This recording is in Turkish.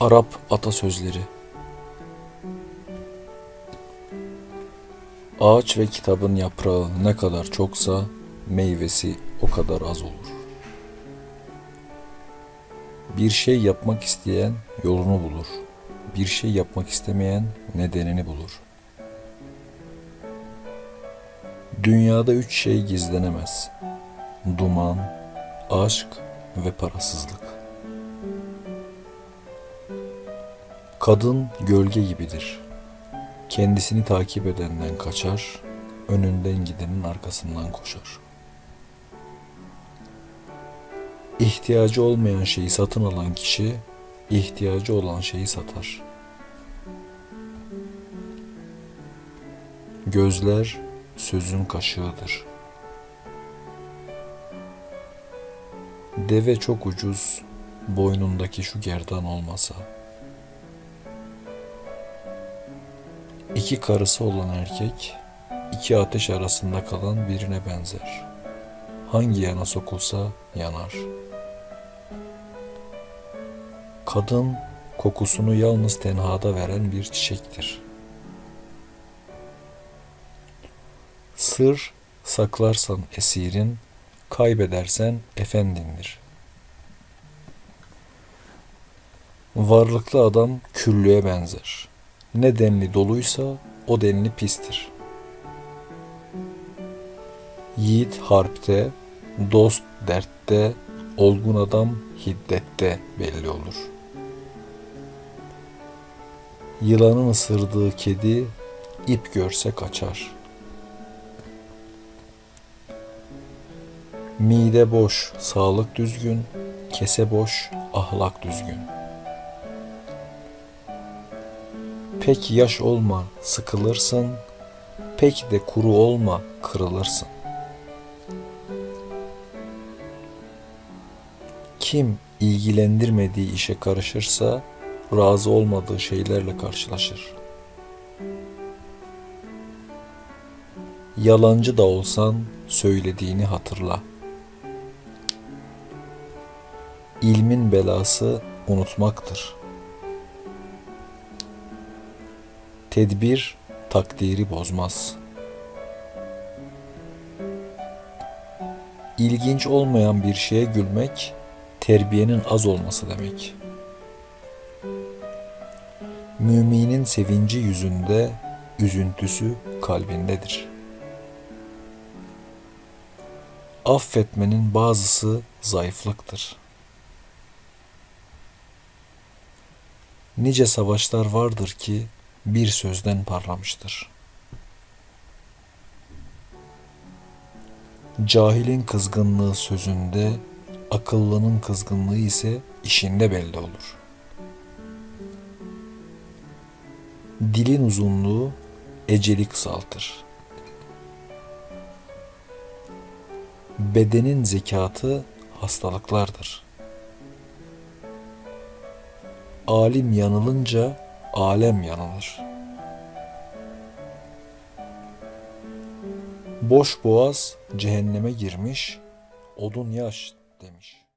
Arap atasözleri Ağaç ve kitabın yaprağı ne kadar çoksa meyvesi o kadar az olur. Bir şey yapmak isteyen yolunu bulur. Bir şey yapmak istemeyen nedenini bulur. Dünyada üç şey gizlenemez. Duman, aşk ve parasızlık. Kadın gölge gibidir. Kendisini takip edenden kaçar, önünden gidenin arkasından koşar. İhtiyacı olmayan şeyi satın alan kişi, ihtiyacı olan şeyi satar. Gözler sözün kaşığıdır. Deve çok ucuz, boynundaki şu gerdan olmasa. İki karısı olan erkek, iki ateş arasında kalan birine benzer. Hangi yana sokulsa yanar. Kadın kokusunu yalnız tenhada veren bir çiçektir. Sır saklarsan esirin, kaybedersen efendindir. Varlıklı adam küllüğe benzer. Ne denli doluysa o denli pistir. Yiğit harpte, dost dertte, olgun adam hiddette belli olur. Yılanın ısırdığı kedi ip görse kaçar. Mide boş, sağlık düzgün, kese boş, ahlak düzgün. Pek yaş olma, sıkılırsın, pek de kuru olma, kırılırsın. Kim ilgilendirmediği işe karışırsa razı olmadığı şeylerle karşılaşır. Yalancı da olsan söylediğini hatırla. İlmin belası unutmaktır. Tedbir takdiri bozmaz. İlginç olmayan bir şeye gülmek terbiyenin az olması demek. Müminin sevinci yüzünde, üzüntüsü kalbindedir. Affetmenin bazısı zayıflıktır. Nice savaşlar vardır ki bir sözden parlamıştır. Cahilin kızgınlığı sözünde, akıllının kızgınlığı ise işinde belli olur. Dilin uzunluğu eceli kısaltır. Bedenin zekatı hastalıklardır. Alim yanılınca alem yanılır. Boş boğaz cehenneme girmiş, odun yaş demiş.